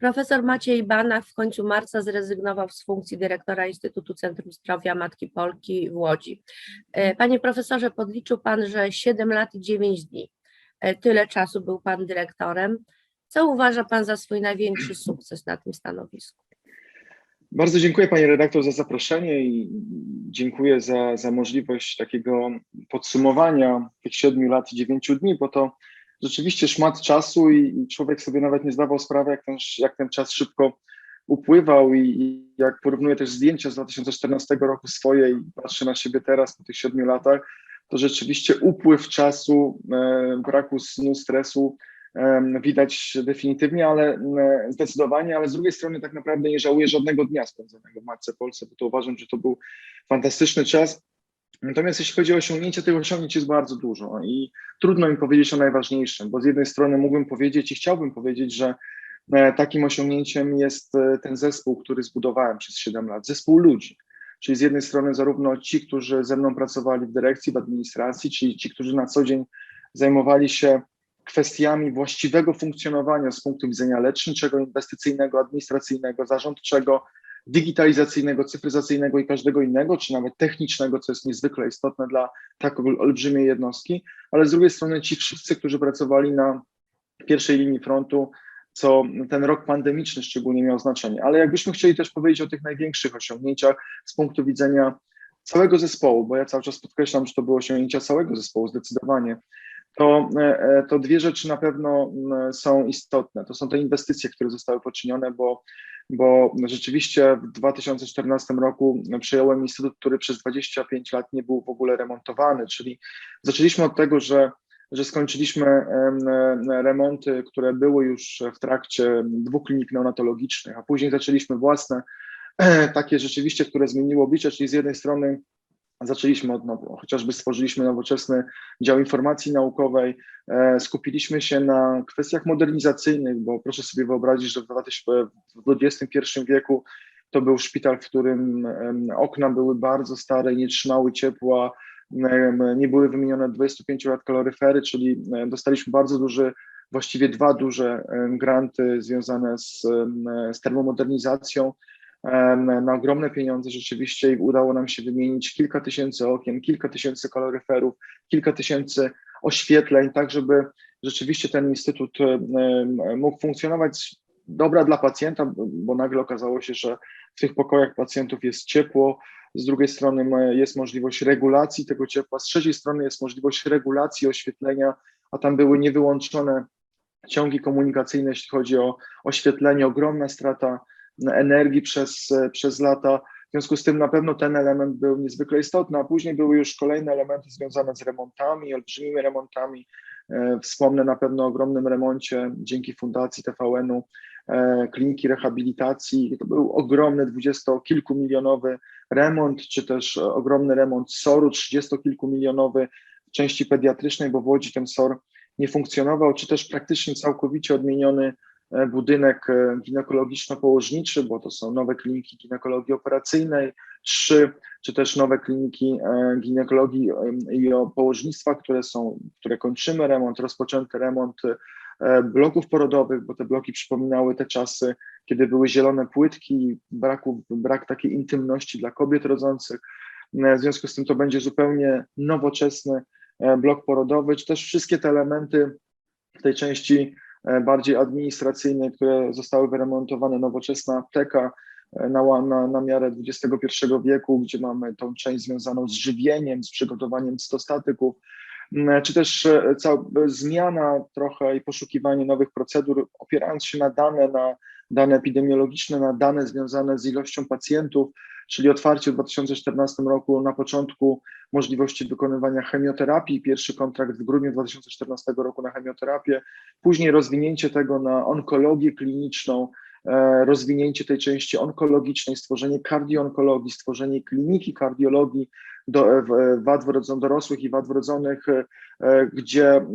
Profesor Maciej Banach w końcu marca zrezygnował z funkcji dyrektora Instytutu Centrum Zdrowia Matki Polki w Łodzi. E, Panie profesorze, podliczył Pan, że 7 lat i 9 dni. E, Tyle czasu był Pan dyrektorem. Co uważa Pan za swój największy sukces na tym stanowisku? Bardzo dziękuję Pani redaktor za zaproszenie i dziękuję za, za możliwość takiego podsumowania tych siedmiu lat i dziewięciu dni, bo to rzeczywiście szmat czasu i, i człowiek sobie nawet nie zdawał sprawy, jak ten, jak ten czas szybko upływał i, i jak porównuję też zdjęcia z 2014 roku swoje i patrzę na siebie teraz po tych siedmiu latach, to rzeczywiście upływ czasu, e, braku snu, stresu, em, widać definitywnie, ale m, zdecydowanie, ale z drugiej strony tak naprawdę nie żałuję żadnego dnia spędzonego w Matce Polsce, bo to uważam, że to był fantastyczny czas. Natomiast jeśli chodzi o osiągnięcia, tych osiągnięć jest bardzo dużo i trudno mi powiedzieć o najważniejszym, bo z jednej strony mógłbym powiedzieć i chciałbym powiedzieć, że e, takim osiągnięciem jest e, ten zespół, który zbudowałem przez 7 lat, zespół ludzi. Czyli z jednej strony zarówno ci, którzy ze mną pracowali w dyrekcji, w administracji, czyli ci, którzy na co dzień zajmowali się kwestiami właściwego funkcjonowania z punktu widzenia leczniczego, inwestycyjnego, administracyjnego, zarządczego, digitalizacyjnego, cyfryzacyjnego i każdego innego, czy nawet technicznego, co jest niezwykle istotne dla tak olbrzymiej jednostki, ale z drugiej strony ci wszyscy, którzy pracowali na pierwszej linii frontu, co ten rok pandemiczny szczególnie miał znaczenie. Ale jakbyśmy chcieli też powiedzieć o tych największych osiągnięciach z punktu widzenia całego zespołu, bo ja cały czas podkreślam, że to były osiągnięcia całego zespołu zdecydowanie, to, e, to dwie rzeczy na pewno są istotne. To są te inwestycje, które zostały poczynione, bo, bo rzeczywiście w 2014 roku przejąłem instytut, który przez 25 lat nie był w ogóle remontowany, czyli zaczęliśmy od tego, że że skończyliśmy em, remonty, które były już w trakcie dwóch klinik neonatologicznych, a później zaczęliśmy własne, takie rzeczywiście, które zmieniło oblicze, czyli z jednej strony zaczęliśmy od nowa, chociażby stworzyliśmy nowoczesny dział informacji naukowej, e, skupiliśmy się na kwestiach modernizacyjnych, bo proszę sobie wyobrazić, że w 2000 w XXI wieku to był szpital, w którym okna były bardzo stare, nie trzymały ciepła, nie były wymienione 25 lat kaloryfery, czyli dostaliśmy bardzo duży, właściwie dwa duże granty związane z, z termomodernizacją na ogromne pieniądze rzeczywiście i udało nam się wymienić kilka tysięcy okien, kilka tysięcy kaloryferów, kilka tysięcy oświetleń, tak żeby rzeczywiście ten instytut mógł funkcjonować dobra dla pacjenta, bo nagle okazało się, że w tych pokojach pacjentów jest ciepło, z drugiej strony jest możliwość regulacji tego ciepła, z trzeciej strony jest możliwość regulacji oświetlenia, a tam były niewyłączone ciągi komunikacyjne, jeśli chodzi o oświetlenie, ogromna strata energii przez, przez lata. W związku z tym na pewno ten element był niezwykle istotny, a później były już kolejne elementy związane z remontami, olbrzymimi remontami. E, Wspomnę na pewno o ogromnym remoncie dzięki Fundacji TVN-u e, kliniki rehabilitacji. To był ogromny dwudziestokilkumilionowy remont, czy też ogromny remont SOR-u, trzydziestokilkumilionowy w części pediatrycznej, bo w Łodzi ten SOR nie funkcjonował, czy też praktycznie całkowicie odmieniony e, budynek e, ginekologiczno-położniczy, bo to są nowe kliniki ginekologii operacyjnej, trzy, czy też nowe kliniki e, ginekologii i położnictwa, które są, które kończymy remont, rozpoczęty remont e, bloków porodowych, bo te bloki przypominały te czasy, kiedy były zielone płytki, braku, brak takiej intymności dla kobiet rodzących. E, W związku z tym to będzie zupełnie nowoczesny e, blok porodowy, czy też wszystkie te elementy w tej części e, bardziej administracyjnej, które zostały wyremontowane, nowoczesna apteka e, na, na, na miarę XXI wieku, gdzie mamy tą część związaną z żywieniem, z przygotowaniem cytostatyków, czy też e, cała zmiana trochę i poszukiwanie nowych procedur, opierając się na dane, na dane epidemiologiczne, na dane związane z ilością pacjentów, czyli otwarcie w 2014 roku na początku możliwości wykonywania chemioterapii, pierwszy kontrakt w grudniu 2014 roku na chemioterapię, później rozwinięcie tego na onkologię kliniczną, e, rozwinięcie tej części onkologicznej, stworzenie kardioonkologii, stworzenie kliniki kardiologii do, wad dorosłych i wad wrodzonych, e, gdzie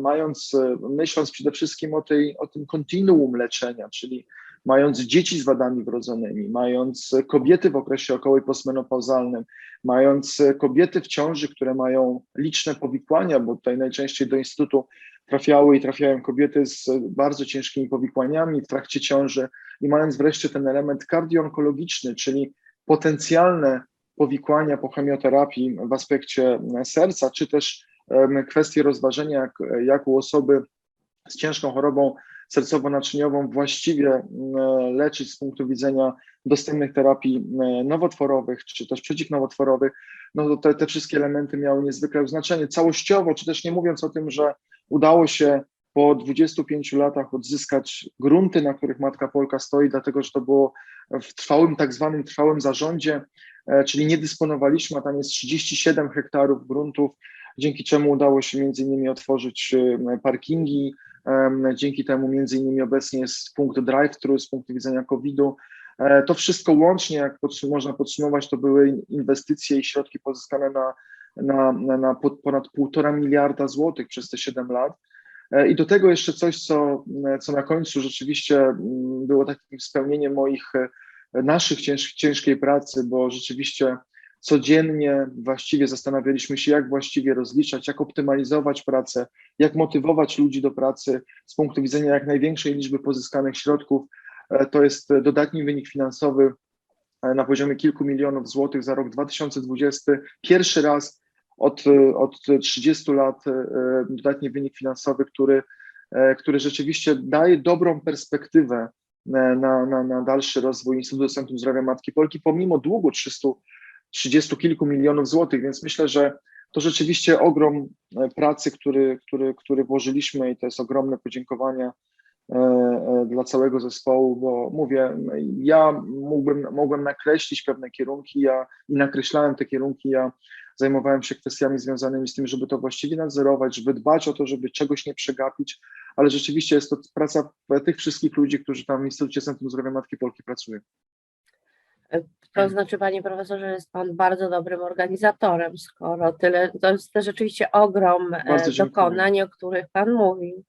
mając, e, myśląc przede wszystkim o, tej, o tym kontinuum leczenia, czyli mając dzieci z wadami wrodzonymi, mając kobiety w okresie około- i postmenopauzalnym, mając kobiety w ciąży, które mają liczne powikłania, bo tutaj najczęściej do Instytutu trafiały i trafiają kobiety z bardzo ciężkimi powikłaniami w trakcie ciąży i mając wreszcie ten element kardioonkologiczny, czyli potencjalne powikłania po chemioterapii w aspekcie serca, czy też kwestie rozważenia, jak, jak u osoby z ciężką chorobą sercowo-naczyniową właściwie e, leczyć z punktu widzenia dostępnych terapii e, nowotworowych, czy też przeciwnowotworowych, no to te, te wszystkie elementy miały niezwykle znaczenie. Całościowo, czy też nie mówiąc o tym, że udało się po 25 latach odzyskać grunty, na których Matka Polka stoi, dlatego że to było w trwałym, tak zwanym trwałym zarządzie, e, czyli nie dysponowaliśmy, a tam jest 37 hektarów gruntów, dzięki czemu udało się między innymi otworzyć e, parkingi, dzięki temu między innymi obecnie jest punkt drive-thru z punktu widzenia COVID-u. E, To wszystko łącznie, jak można podsumować, to były inwestycje i środki pozyskane na, na, na, na po- ponad półtora miliarda złotych przez te 7 lat. E, I do tego jeszcze coś, co, co na końcu rzeczywiście mm, było takim spełnieniem moich, e, naszych cięż, ciężkiej pracy, bo rzeczywiście codziennie właściwie zastanawialiśmy się, jak właściwie rozliczać, jak optymalizować pracę, jak motywować ludzi do pracy z punktu widzenia jak największej liczby pozyskanych środków. E, To jest e, dodatni wynik finansowy e, na poziomie kilku milionów złotych za rok 2020. Pierwszy raz od, od 30 lat e, dodatni wynik finansowy, który, e, który rzeczywiście daje dobrą perspektywę e, na, na, na dalszy rozwój Instytutu Centrum Zdrowia Matki Polki, pomimo długu 300, 30 kilku milionów złotych, więc myślę, że to rzeczywiście ogrom pracy, który, który, który włożyliśmy i to jest ogromne podziękowania e, e, dla całego zespołu, bo mówię, ja mógłbym, mogłem nakreślić pewne kierunki, ja i nakreślałem te kierunki, ja zajmowałem się kwestiami związanymi z tym, żeby to właściwie nadzorować, żeby dbać o to, żeby czegoś nie przegapić, ale rzeczywiście jest to praca tych wszystkich ludzi, którzy tam w Instytucie Centrum Zdrowia Matki Polki pracują. To znaczy, panie profesorze, jest pan bardzo dobrym organizatorem, skoro tyle, to jest też rzeczywiście ogrom e, dokonań, o których pan mówił.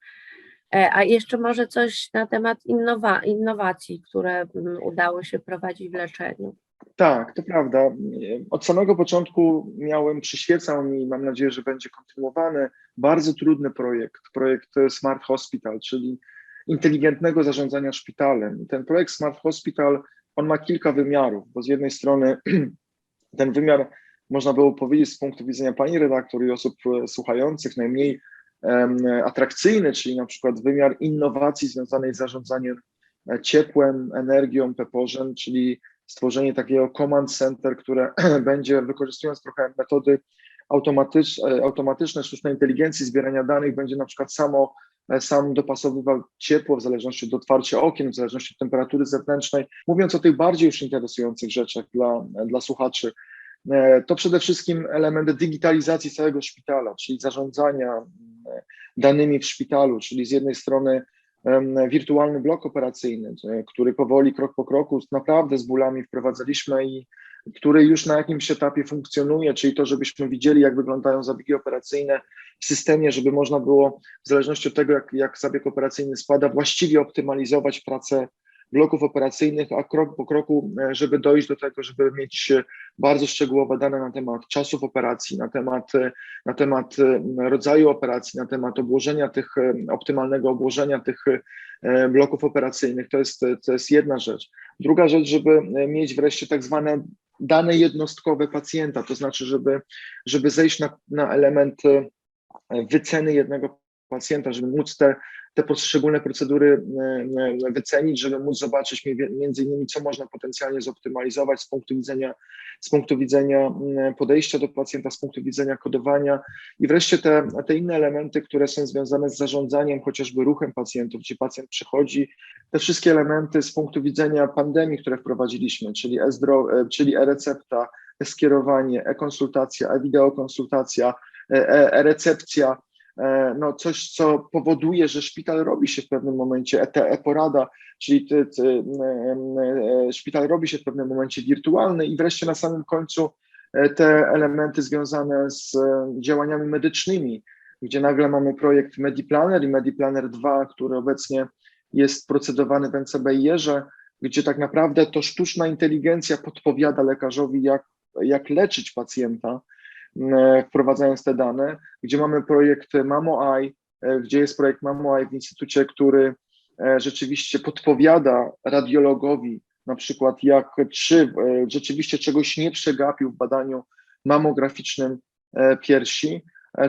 E, A jeszcze może coś na temat innowa- innowacji, które mm, udało się prowadzić w leczeniu. Tak, to prawda. Od samego początku miałem, przyświecał mi, mam nadzieję, że będzie kontynuowany, bardzo trudny projekt, projekt Smart Hospital, czyli inteligentnego zarządzania szpitalem. Ten projekt Smart Hospital, on ma kilka wymiarów, bo z jednej strony ten wymiar, można było powiedzieć z punktu widzenia pani redaktor i osób e, słuchających, najmniej em, atrakcyjny, czyli na przykład wymiar innowacji związanej z zarządzaniem e, ciepłem, energią, peporzem, czyli stworzenie takiego command center, które będzie wykorzystując trochę metody automatycz, e, automatyczne, sztucznej inteligencji, zbierania danych, będzie na przykład samo e, sam dopasowywał ciepło w zależności od otwarcia okien, w zależności od temperatury zewnętrznej. Mówiąc o tych bardziej już interesujących rzeczach dla, dla słuchaczy, e, to przede wszystkim element digitalizacji całego szpitala, czyli zarządzania danymi w szpitalu, czyli z jednej strony wirtualny blok operacyjny, e, który powoli, krok po kroku, naprawdę z bólami wprowadzaliśmy i który już na jakimś etapie funkcjonuje, czyli to, żebyśmy widzieli, jak wyglądają zabiegi operacyjne w systemie, żeby można było, w zależności od tego, jak, jak zabieg operacyjny spada, właściwie optymalizować pracę bloków operacyjnych, a krok po kroku, e, żeby dojść do tego, żeby mieć e, bardzo szczegółowe dane na temat czasów operacji, na temat, e, na temat rodzaju operacji, na temat obłożenia tych, optymalnego obłożenia tych bloków operacyjnych. To jest, to jest jedna rzecz. Druga rzecz, żeby mieć wreszcie tak zwane dane jednostkowe pacjenta, to znaczy, żeby, żeby zejść na, na element wyceny jednego pacjenta, żeby móc te, te poszczególne procedury e, e, wycenić, żeby móc zobaczyć między innymi, co można potencjalnie zoptymalizować z punktu widzenia, z punktu widzenia mm, podejścia do pacjenta, z punktu widzenia kodowania. I wreszcie te, te inne elementy, które są związane z zarządzaniem chociażby ruchem pacjentów, gdzie pacjent przychodzi, te wszystkie elementy z punktu widzenia pandemii, które wprowadziliśmy, czyli e, czyli e-recepta, e-skierowanie, e-konsultacja, e-wideokonsultacja, e- e- e-recepcja, e, no coś, co powoduje, że szpital robi się w pewnym momencie, e- te e-porada, czyli ty, ty, em, e, szpital robi się w pewnym momencie wirtualny i wreszcie na samym końcu e, te elementy związane z e, działaniami medycznymi, gdzie nagle mamy projekt MediPlanner i MediPlanner 2, który obecnie jest procedowany w NCBIR-ze, gdzie tak naprawdę to sztuczna inteligencja podpowiada lekarzowi, jak, jak leczyć pacjenta, e, wprowadzając te dane, gdzie mamy projekt MamoEye, e, gdzie jest projekt MamoEye w instytucie, który e, rzeczywiście podpowiada radiologowi, na przykład jak czy rzeczywiście czegoś nie przegapił w badaniu mamograficznym piersi,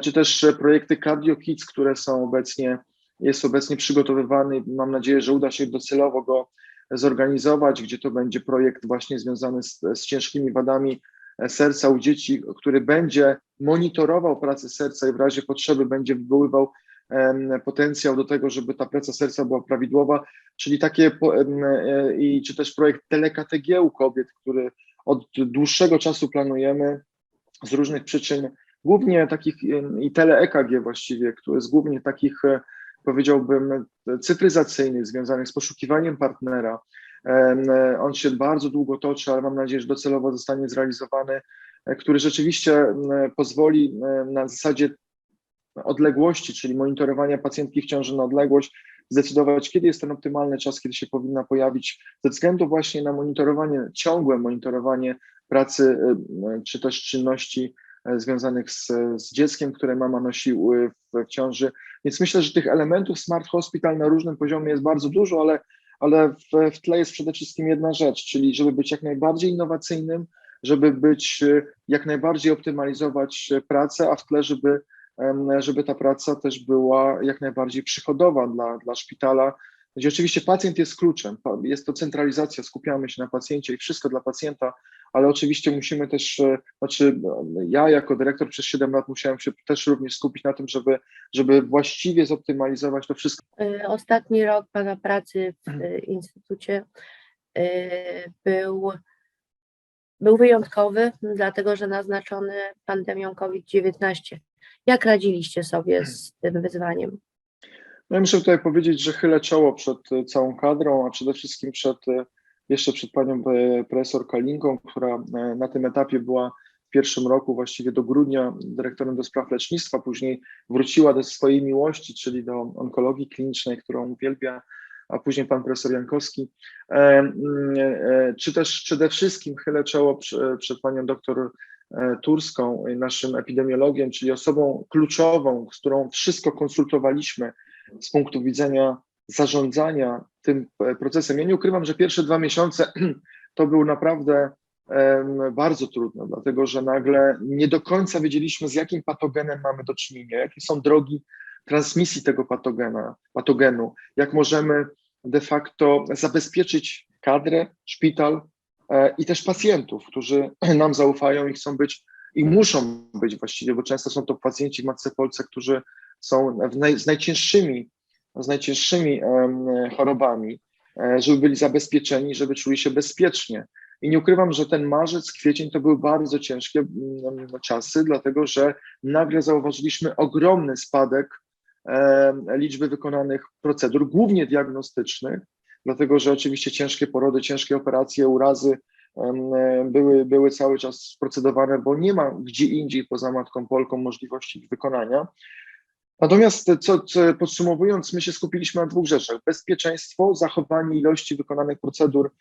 czy też projekty CardioKids, które są obecnie, jest obecnie przygotowywany. Mam nadzieję, że uda się docelowo go zorganizować, gdzie to będzie projekt właśnie związany z, z ciężkimi wadami serca u dzieci, który będzie monitorował pracę serca i w razie potrzeby będzie wywoływał potencjał do tego, żeby ta praca serca była prawidłowa, czyli takie e, i czy też projekt TeleKTG u kobiet, który od dłuższego czasu planujemy z różnych przyczyn, głównie takich i tele-EKG właściwie, który jest głównie takich e, powiedziałbym, cyfryzacyjnych, związanych z poszukiwaniem partnera. On się bardzo długo toczy, ale mam nadzieję, że docelowo zostanie zrealizowany, e, który rzeczywiście pozwoli na zasadzie odległości, czyli monitorowania pacjentki w ciąży na odległość, zdecydować, kiedy jest ten optymalny czas, kiedy się powinna pojawić, ze względu właśnie na monitorowanie, ciągłe monitorowanie pracy czy też czynności e, związanych z, z dzieckiem, które mama nosi w, w ciąży, więc myślę, że tych elementów Smart Hospital na różnym poziomie jest bardzo dużo, ale, ale w, w tle jest przede wszystkim jedna rzecz, czyli żeby być jak najbardziej innowacyjnym, żeby być jak najbardziej optymalizować pracę, a w tle, żeby, żeby ta praca też była jak najbardziej przychodowa dla, dla szpitala, gdzie oczywiście pacjent jest kluczem, jest to centralizacja, skupiamy się na pacjencie i wszystko dla pacjenta, ale oczywiście musimy też, e, znaczy ja jako dyrektor przez 7 lat musiałem się też również skupić na tym, żeby, żeby właściwie zoptymalizować to wszystko. E, ostatni rok Pana pracy w e, Instytucie był, był wyjątkowy, dlatego że naznaczony pandemią COVID-19. Jak radziliście sobie z tym wyzwaniem? No ja muszę tutaj powiedzieć, że chylę czoło przed całą kadrą, a przede wszystkim przed jeszcze przed panią e, profesor Kalinką, która e, na tym etapie była w pierwszym roku, właściwie do grudnia, dyrektorem do spraw lecznictwa, później wróciła do swojej miłości, czyli do onkologii klinicznej, którą uwielbia, a później pan profesor Jankowski. E, czy też przede wszystkim chylę czoło przed panią doktor Turską, naszym epidemiologiem, czyli osobą kluczową, z którą wszystko konsultowaliśmy z punktu widzenia zarządzania tym e, procesem. Ja nie ukrywam, że pierwsze dwa miesiące to był naprawdę bardzo trudne, dlatego że nagle nie do końca wiedzieliśmy, z jakim patogenem mamy do czynienia, jakie są drogi transmisji tego patogena, patogenu, jak możemy de facto zabezpieczyć kadrę, szpital e, i też pacjentów, którzy nam zaufają i chcą być i muszą być właściwie, bo często są to pacjenci w Matce Polsce, którzy są naj, z najcięższymi z najcięższymi chorobami, e, żeby byli zabezpieczeni, żeby czuli się bezpiecznie. I nie ukrywam, że ten marzec, kwiecień to były bardzo ciężkie mm, czasy, dlatego że nagle zauważyliśmy ogromny spadek liczby wykonanych procedur, głównie diagnostycznych, dlatego że oczywiście ciężkie porody, ciężkie operacje, urazy były, były cały czas procedowane, bo nie ma gdzie indziej poza Matką Polką możliwości ich wykonania. Natomiast co, co, podsumowując, my się skupiliśmy na dwóch rzeczach. Bezpieczeństwo, zachowanie ilości wykonanych procedur,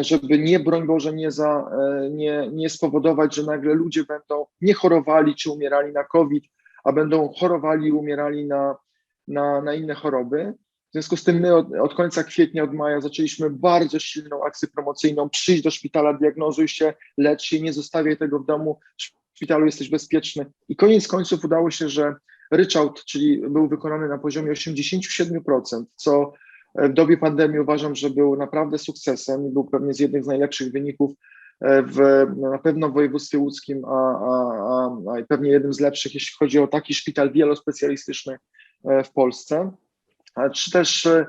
żeby nie, broń Boże, nie, za, e, nie, nie spowodować, że nagle ludzie będą nie chorowali czy umierali na COVID, a będą chorowali i umierali na, na, na inne choroby. W związku z tym my od, od, końca kwietnia, od maja zaczęliśmy bardzo silną akcję promocyjną, przyjść do szpitala, diagnozuj się, lecz się, nie zostawiaj tego w domu, w szpitalu jesteś bezpieczny. I koniec końców udało się, że Ryczałt, czyli był wykonany na poziomie 87%, co w dobie pandemii uważam, że był naprawdę sukcesem i był pewnie z jednych z najlepszych wyników e, w, na pewno w województwie łódzkim, a, a, a, a pewnie jednym z lepszych, jeśli chodzi o taki szpital wielospecjalistyczny e, w Polsce. Czy też e,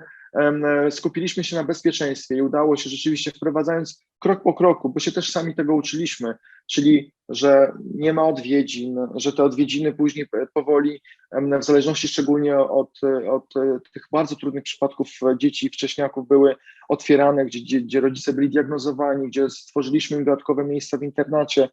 skupiliśmy się na bezpieczeństwie i udało się rzeczywiście wprowadzając krok po kroku, bo się też sami tego uczyliśmy, czyli że nie ma odwiedzin, że te odwiedziny później powoli, w zależności szczególnie od, od tych bardzo trudnych przypadków dzieci i wcześniaków były otwierane, gdzie, gdzie, gdzie rodzice byli diagnozowani, gdzie stworzyliśmy im dodatkowe miejsca w internacie,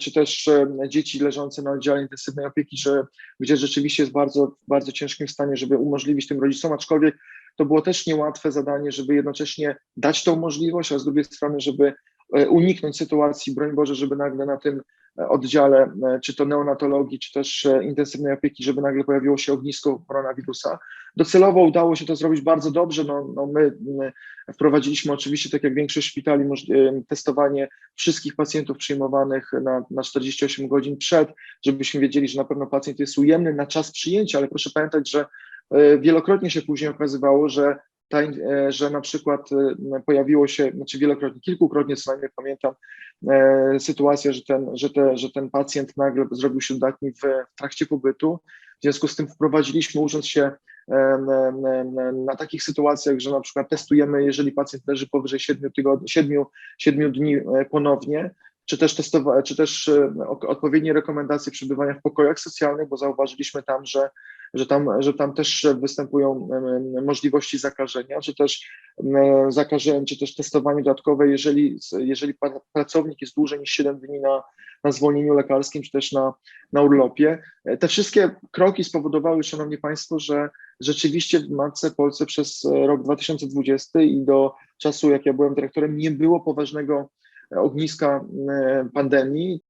czy też dzieci leżące na oddziale intensywnej opieki, że, gdzie rzeczywiście jest bardzo, bardzo ciężkim stanie, żeby umożliwić tym rodzicom, aczkolwiek to było też niełatwe zadanie, żeby jednocześnie dać tą możliwość, a z drugiej strony, żeby e, uniknąć sytuacji, broń Boże, żeby nagle na tym e, oddziale, e, czy to neonatologii, czy też e, intensywnej opieki, żeby nagle pojawiło się ognisko koronawirusa. Docelowo udało się to zrobić bardzo dobrze. No, no my, my wprowadziliśmy oczywiście, tak jak większość szpitali, e, testowanie wszystkich pacjentów przyjmowanych na, na 48 godzin przed, żebyśmy wiedzieli, że na pewno pacjent jest ujemny na czas przyjęcia, ale proszę pamiętać, że wielokrotnie się później okazywało, że ta, e, że na przykład e, pojawiło się, znaczy wielokrotnie, kilkukrotnie co najmniej pamiętam, e, sytuacja, że ten, że, te, że ten pacjent nagle zrobił się dodatni w, trakcie pobytu. W związku z tym wprowadziliśmy, ucząc się na takich sytuacjach, że na przykład testujemy, jeżeli pacjent leży powyżej 7 tygodni, 7, 7 dni ponownie, czy też, testowa- czy też e, odpowiednie rekomendacje przebywania w pokojach socjalnych, bo zauważyliśmy tam, że, że, tam, że tam też występują możliwości zakażenia, czy też em, zakażenia, czy też testowanie dodatkowe, jeżeli, jeżeli pracownik jest dłużej niż 7 dni na, na zwolnieniu lekarskim, czy też na, na urlopie. E, Te wszystkie kroki spowodowały, Szanowni Państwo, że rzeczywiście w Matce Polsce przez e, rok 2020 i do czasu, jak ja byłem dyrektorem, nie było poważnego ogniska e, pandemii.